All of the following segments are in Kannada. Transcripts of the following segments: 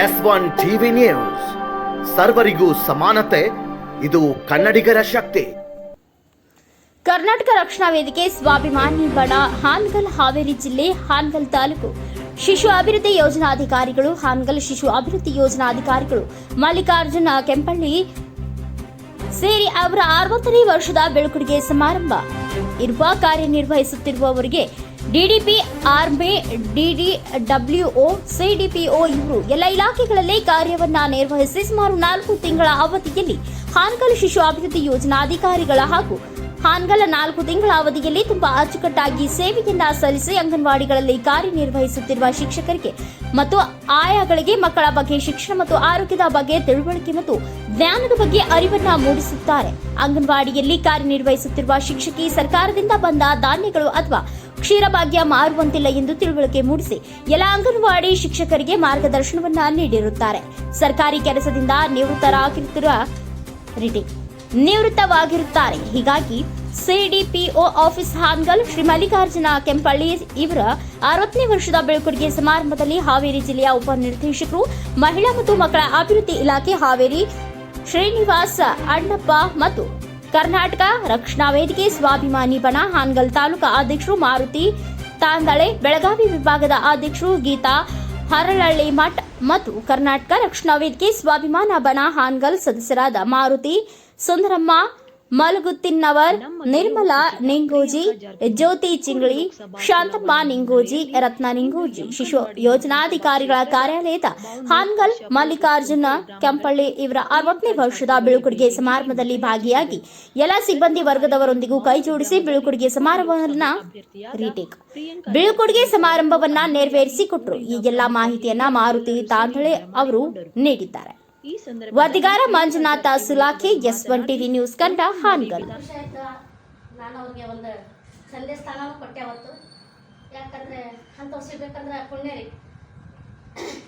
S one TV news. ಸರ್ವರಿಗೂ ಸಮಾನತೆ, ಇದು ಕನ್ನಡಿಗರ ಶಕ್ತಿ. ಕರ್ನಾಟಕ ರಕ್ಷಣಾ ವೇದಿಕೆ ಸ್ವಾಭಿಮಾನಿ ಬಣ ಹಾನಗಲ್ ಹಾವೇರಿ ಜಿಲ್ಲೆ ಹಾನ್ಗಲ್ ತಾಲೂಕು. ಶಿಶು ಅಭಿವೃದ್ಧಿ ಯೋಜನಾಧಿಕಾರಿಗಳು, ಹಾನ್ಗಲ್ ಶಿಶು ಅಭಿವೃದ್ಧಿ ಯೋಜನಾಧಿಕಾರಿಗಳು ಮಲ್ಲಿಕಾರ್ಜುನ ಕೆಂಪಳ್ಳಿ ಸೇರಿ ಅವರ ಅರವತ್ತನೇ ವರ್ಷದ ಬೆಳಕುಡಿಗೆ ಸಮಾರಂಭ. ಇರುವ ಕಾರ್ಯನಿರ್ವಹಿಸುತ್ತಿರುವವರಿಗೆ ಡಿಡಿಪಿ ಆರ್ಮಿ ಡಿಡಿಡಬ್ಲ್ಯೂಒ ಸಿಡಿಪಿಒ ಇವರು ಎಲ್ಲ ಇಲಾಖೆಗಳಲ್ಲಿ ಕಾರ್ಯವನ್ನ ನಿರ್ವಹಿಸಿ ಸುಮಾರು ನಾಲ್ಕು ತಿಂಗಳ ಅವಧಿಯಲ್ಲಿ ಹಾನಗಲ್ ಶಿಶು ಅಭಿವೃದ್ಧಿ ಯೋಜನಾಧಿಕಾರಿಗಳ ಹಾಗೂ ಹಾನಗಲ್ ನಾಲ್ಕು ತಿಂಗಳ ಅವಧಿಯಲ್ಲಿ ತುಂಬಾ ಅಚ್ಚುಕಟ್ಟಾಗಿ ಸೇವೆಯನ್ನ ಸಲ್ಲಿಸಿ ಅಂಗನವಾಡಿಗಳಲ್ಲಿ ಕಾರ್ಯನಿರ್ವಹಿಸುತ್ತಿರುವ ಶಿಕ್ಷಕರಿಗೆ ಮತ್ತು ಆಯಾಗಳಿಗೆ ಮಕ್ಕಳ ಬಗ್ಗೆ ಶಿಕ್ಷಣ ಮತ್ತು ಆರೋಗ್ಯದ ಬಗ್ಗೆ ತಿಳುವಳಿಕೆ ಮತ್ತು ಜ್ಞಾನದ ಬಗ್ಗೆ ಅರಿವನ್ನ ಮೂಡಿಸುತ್ತಾರೆ. ಅಂಗನವಾಡಿಯಲ್ಲಿ ಕಾರ್ಯನಿರ್ವಹಿಸುತ್ತಿರುವ ಶಿಕ್ಷಕಿ ಸರ್ಕಾರದಿಂದ ಬಂದ ಧಾನ್ಯಗಳು ಅಥವಾ ಕ್ಷೀರಭಾಗ್ಯ ಮಾರುವಂತಿಲ್ಲ ಎಂದು ತಿಳುವಳಿಕೆ ಮೂಡಿಸಿ ಎಲ್ಲ ಅಂಗನವಾಡಿ ಶಿಕ್ಷಕರಿಗೆ ಮಾರ್ಗದರ್ಶನವನ್ನ ನೀಡಿರುತ್ತಾರೆ. ಸರ್ಕಾರಿ ಕೆಲಸದಿಂದ ನಿವೃತ್ತರಾಗಿರುತ್ತಿರುವ ರಿಟಿ ನಿವೃತ್ತವಾಗಿರುತ್ತಾರೆ. ಹೀಗಾಗಿ ಸಿಡಿಪಿಒ ಆಫೀಸ್ ಹಾನ್ಗಲ್ ಶ್ರೀ ಮಲ್ಲಿಕಾರ್ಜುನ ಕೆಂಪಳ್ಳಿ ಇವರ ಅರವತ್ತನೇ ವರ್ಷದ ಬೀಳ್ಕೊಡುಗೆ ಸಮಾರಂಭದಲ್ಲಿ ಹಾವೇರಿ ಜಿಲ್ಲೆಯ ಉಪನಿರ್ದೇಶಕರು ಮಹಿಳಾ ಮತ್ತು ಮಕ್ಕಳ ಅಭಿವೃದ್ಧಿ ಇಲಾಖೆ ಹಾವೇರಿ ಶ್ರೀನಿವಾಸ ಅಣ್ಣಪ್ಪ ಮತ್ತು ಕರ್ನಾಟಕ ರಕ್ಷಣಾ ವೇದಿಕೆ ಸ್ವಾಭಿಮಾನಿ ಬಣ, ಹಾನಗಲ್ ತಾಲೂಕಾ ಅಧ್ಯಕ್ಷರು ಮಾರುತಿ ತಾಂದಳೆ, ಬೆಳಗಾವಿ ವಿಭಾಗದ ಅಧ್ಯಕ್ಷರು ಗೀತಾ ಹರಳಳ್ಳಿ ಮಠ ಮತ್ತು ಕರ್ನಾಟಕ ರಕ್ಷಣಾ ವೇದಿಕೆ ಸ್ವಾಭಿಮಾನ ಬಣ, ಹಾನಗಲ್ ಸದಸ್ಯರಾದ ಮಾರುತಿ ಸುಂದರಮ್ಮ ಮಲಗುತ್ತಿನ್ನವರ್ ನಿರ್ಮಲಾ ನಿಂಗೋಜಿ ಜ್ಯೋತಿ ಚಿಂಗಳಿ ಶಾಂತಮ್ಮ ನಿಂಗೋಜಿ ರತ್ನ ನಿಂಗೋಜಿ ಶಿಶು ಯೋಜನಾಧಿಕಾರಿಗಳ ಕಾರ್ಯಾಲಯದ ಹಾನ್ಗಲ್ ಮಲ್ಲಿಕಾರ್ಜುನ ಕೆಂಪಳ್ಳಿ ಇವರ ಅರವತ್ತನೇ ವರ್ಷದ ಬಿಳುಕುಡಿಗೆ ಸಮಾರಂಭದಲ್ಲಿ ಭಾಗಿಯಾಗಿ ಎಲ್ಲ ಸಿಬ್ಬಂದಿ ವರ್ಗದವರೊಂದಿಗೂ ಕೈ ಜೋಡಿಸಿ ಬೀಳುಕೊಡುಗೆ ಸಮಾರಂಭವನ್ನ ರೀಟೇಕ್. ಬಿಳುಕುಡಿಗೆ ಸಮಾರಂಭವನ್ನ ನೆರವೇರಿಸಿಕೊಟ್ರು. ಈ ಎಲ್ಲಾ ಮಾಹಿತಿಯನ್ನ ಮಾರುತಿ ತಾಂಧಳೆ ಅವರು ನೀಡಿದ್ದಾರೆ. ಈ ಸಂದರ್ಭ ವರದಿಗಾರ Manjunatha Sulakhe S one TV news ಕಂಡ ಹಾನ್ಗಲ್. ನಾನು ಅವ್ರಿಗೆ ಒಂದು ಸಂದೇಶ ಸ್ಥಾನನೂ ಕೊಟ್ಟೆ ಅವತ್ತು. ಯಾಕಂದ್ರೆ ಅಂಥವ್ರು ಸಿಗ್ಬೇಕಂದ್ರೆ ಪುಣ್ಯ ರೀ.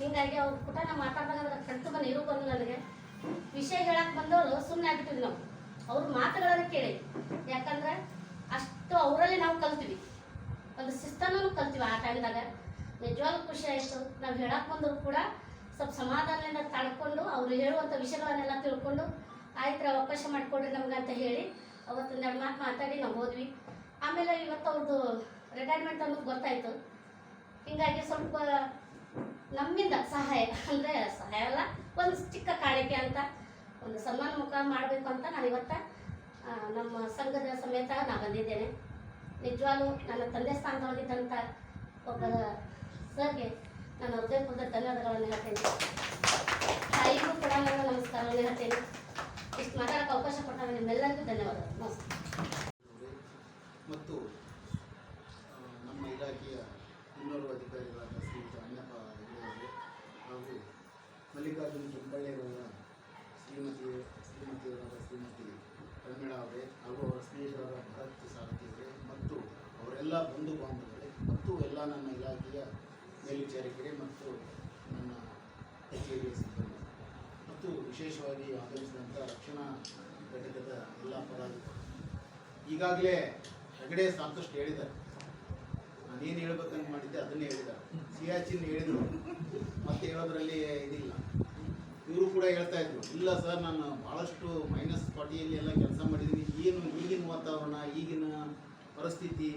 ಹಿಂಗಾಗಿ ಅವ್ರ ಪುಟ ನಾವು ಮಾತಾಡ್ದಂದ್ರೆ ಕಣ್ತುಂಬ ನೀರು ಬಂದು ನನಗೆ. ವಿಷಯ ಹೇಳಕ್ ಬಂದವರು ಸುಮ್ಮನೆ ಆಗ್ಬಿಟ್ಟಿದ್ವಿ ನಾವು. ಅವ್ರ ಮಾತುಗಳನ್ನು ಕೇಳಿ. ಯಾಕಂದ್ರೆ ಅಷ್ಟು ಅವರಲ್ಲಿ ನಾವು ಕಲ್ತೀವಿ. ಒಂದು ಶಿಸ್ತನೂ ಕಲ್ತೀವಿ ಆ ಟೈಮ್ದಾಗ ನಿಜವಾಗ್ಲೂ ಖುಷಿ ಆಯಿತು. ನಾವು ಹೇಳಕ್ ಬಂದರೂ ಕೂಡ ಸ್ವಲ್ಪ ಸಮಾಧಾನದಿಂದ ತಡ್ಕೊಂಡು ಅವ್ರು ಹೇಳುವಂಥ ವಿಷಯಗಳನ್ನೆಲ್ಲ ತಿಳ್ಕೊಂಡು, ಆಯ್ತು ಅವಕಾಶ ಮಾಡಿಕೊಡ್ರಿ ನಮ್ಗೆ ಅಂತ ಹೇಳಿ ಅವತ್ತು ಎರಡು ಮಾತು ಮಾತಾಡಿ ನಾವು ಹೋದ್ವಿ. ಆಮೇಲೆ ಇವತ್ತು ಅವ್ರದ್ದು ರಿಟೈರ್ಮೆಂಟ್ ಅನ್ನೋದು ಗೊತ್ತಾಯಿತು. ಹಿಂಗಾಗಿ ಸ್ವಲ್ಪ ನಮ್ಮಿಂದ ಸಹಾಯ, ಅಂದರೆ ಸಹಾಯ ಅಲ್ಲ, ಒಂದು ಚಿಕ್ಕ ಕಾಣಿಕೆ ಅಂತ, ಒಂದು ಸನ್ಮಾನ ಮುಖ ಮಾಡಬೇಕು ಅಂತ ನಾನು ಇವತ್ತು ನಮ್ಮ ಸಂಘದ ಸಮೇತ ನಾನು ಬಂದಿದ್ದೇನೆ. ನಿಜವಾಗ್ಲೂ ನನ್ನ ತಂದೆ ಸ್ಥಾನದೊಳಗಿದ್ದಂಥ ಒಬ್ಬ ಸರ್ಗೆ ನಾನು ಹೃದಯಪೂರ್ವಕ ಧನ್ಯವಾದಗಳನ್ನು ಹೇಳ್ತೇನೆ ತಾಯಿಗೂ ಕೂಡ ನಾನು ನಮಸ್ಕಾರವನ್ನು ಹೇಳ್ತೇನೆ. ಇಷ್ಟು ಮಾತಾಡೋಕೆ ಅವಕಾಶ ಕೊಟ್ಟಾಗ ನಿಮ್ಮೆಲ್ಲರಿಗೂ ಧನ್ಯವಾದಗಳು. ನಮಸ್ಕಾರ. ಮತ್ತು ನಮ್ಮ ಇಲಾಖೆಯ ಇನ್ನೋರ್ವ ಅಧಿಕಾರಿಗಳಾದ ಶ್ರೀಯುತ ಅಣ್ಣಪ್ಪ ಹೆಗಡೆಯವರು ಹಾಗೂ ಮಲ್ಲಿಕಾರ್ಜುನ ಕೆಂಪಳ್ಳಿಯವರ ಶ್ರೀಮತಿ, ಶ್ರೀಮತಿಯವರಾದ ಶ್ರೀಮತಿ ಪ್ರಮೀಳಾ ಅವರೇ ಹಾಗೂ ಅವರ ಸ್ನೇಹಿತರಾದ ಭರತ್ ಸಾರಥಿ ಅವರೇ ಮತ್ತು ಅವರೆಲ್ಲ ಬಂಧು ಬಾಂಧವರೇ ಮತ್ತು ಎಲ್ಲ ನನ್ನ ಇಲಾಖೆಯ ಮೇಲ್ವಿಚಾರಕರೇ ಮತ್ತು ನನ್ನ ಕಚೇರಿಯ ಸಿಬ್ಬಂದಿ ಮತ್ತು ವಿಶೇಷವಾಗಿ ಆಗಮಿಸಿದಂಥ ರಕ್ಷಣಾ ಘಟಕದ ಎಲ್ಲ ಪದಾಧಿಕಾರಿಗಳು ಈಗಾಗಲೇ ಹೆಗಡೆ ಸಾಕಷ್ಟು ಹೇಳಿದ್ದಾರೆ. ನಾನೇನು ಹೇಳ್ಬೇಕಂತ ಮಾಡಿದ್ದೆ ಅದನ್ನೇ ಹೇಳಿದ್ದಾರೆ. ಸಿಯಾಚಿನ್ ಹೇಳಿದ್ರು. ಮತ್ತೆ ಹೇಳೋದ್ರಲ್ಲಿ ಇದಿಲ್ಲ. ಇವರು ಕೂಡ ಹೇಳ್ತಾ ಇದ್ರು, ಇಲ್ಲ ಸರ್, ನಾನು ಭಾಳಷ್ಟು ಮೈನಸ್ ಫಾರ್ಟಿಯಲ್ಲಿ ಎಲ್ಲ ಕೆಲಸ ಮಾಡಿದ್ದೀನಿ ಏನು ಈಗಿನ ವಾತಾವರಣ, ಈಗಿನ ಪರಿಸ್ಥಿತಿ,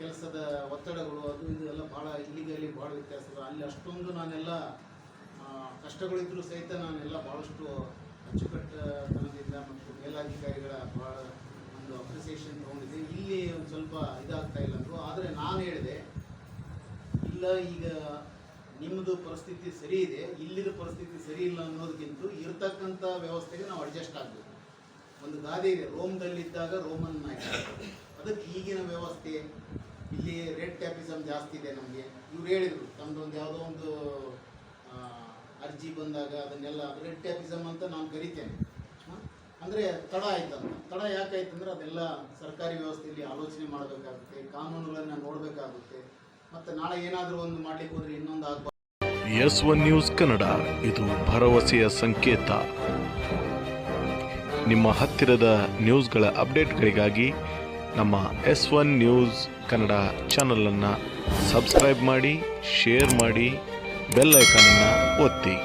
ಕೆಲಸದ ಒತ್ತಡಗಳು, ಅದು ಇದು ಎಲ್ಲ ಭಾಳ ಇಲ್ಲಿಗೆ ಅಲ್ಲಿ ಭಾಳ ವ್ಯತ್ಯಾಸ ಅಲ್ಲಿ ಅಷ್ಟೊಂದು ನಾನೆಲ್ಲ ಕಷ್ಟಗಳಿದ್ರೂ ಸಹಿತ ನಾನೆಲ್ಲ ಭಾಳಷ್ಟು ಅಚ್ಚುಕಟ್ಟತನದಿಂದ ಮತ್ತು ಮೇಲಾಧಿಕಾರಿಗಳ ಭಾಳ ಒಂದು ಅಪ್ರಿಸಿಯೇಷನ್ ತೊಗೊಂಡಿದ್ದೆ. ಇಲ್ಲಿ ಒಂದು ಸ್ವಲ್ಪ ಇದಾಗ್ತಾ ಇಲ್ಲ ಅಂದರು. ಆದರೆ ನಾನು ಹೇಳಿದೆ, ಇಲ್ಲ ಈಗ ನಿಮ್ಮದು ಪರಿಸ್ಥಿತಿ ಸರಿ ಇದೆ, ಇಲ್ಲಿದ ಪರಿಸ್ಥಿತಿ ಸರಿ ಇಲ್ಲ ಅನ್ನೋದಕ್ಕಿಂತ ಇರತಕ್ಕಂಥ ವ್ಯವಸ್ಥೆಗೆ ನಾವು ಅಡ್ಜಸ್ಟ್ ಆಗಬೇಕು. ಒಂದು ಗಾದೆ ಇದೆ, ರೋಮ್ದಲ್ಲಿದ್ದಾಗ ರೋಮನ್ ನಾಯಕ. ಅದಕ್ಕೆ ಈಗಿನ ವ್ಯವಸ್ಥೆ ಇಲ್ಲಿ ರೆಡ್ ಟ್ಯಾಪಿಸಮ್ ಜಾಸ್ತಿ ಇದೆ ನಮಗೆ. ಇವ್ರು ಹೇಳಿದರು ತಮ್ಮದೊಂದು ಯಾವುದೋ ಒಂದು ಅರ್ಜಿ ಬಂದಾಗ ಅದನ್ನೆಲ್ಲ ರೆಡ್ ಅಂತ ನಾನು ಕರಿತೇನೆ? ಅಂದರೆ ತಡ ಆಯ್ತು ತಡ ಯಾಕಾಯ್ತು ಅಂದ್ರೆ ಅದೆಲ್ಲ ಸರ್ಕಾರಿ ವ್ಯವಸ್ಥೆಯಲ್ಲಿ ಆಲೋಚನೆ ಮಾಡಬೇಕಾಗುತ್ತೆ, ಕಾನೂನುಗಳನ್ನು ನೋಡಬೇಕಾಗುತ್ತೆ. ಮತ್ತು ನಾಳೆ ಏನಾದರೂ ಒಂದು ಮಾಡಲಿಕ್ಕೆ ಹೋದರೆ ಇನ್ನೊಂದು ಆಗ್ಬಾರ್ದು. ಎಸ್ ಒನ್ ನ್ಯೂಸ್ ಕನ್ನಡ, ಇದು ಭರವಸೆಯ ಸಂಕೇತ. ನಿಮ್ಮ ಹತ್ತಿರದ ನ್ಯೂಸ್ಗಳ ಅಪ್ಡೇಟ್ಗಳಿಗಾಗಿ ನಮ್ಮ ಎಸ್ ಒನ್ ನ್ಯೂಸ್ ಕನ್ನಡ ಚಾನಲನ್ನು ಸಬ್ಸ್ಕ್ರೈಬ್ ಮಾಡಿ, ಶೇರ್ ಮಾಡಿ, ಬೆಲ್ ಐಕಾನನ್ನು ಒತ್ತಿ.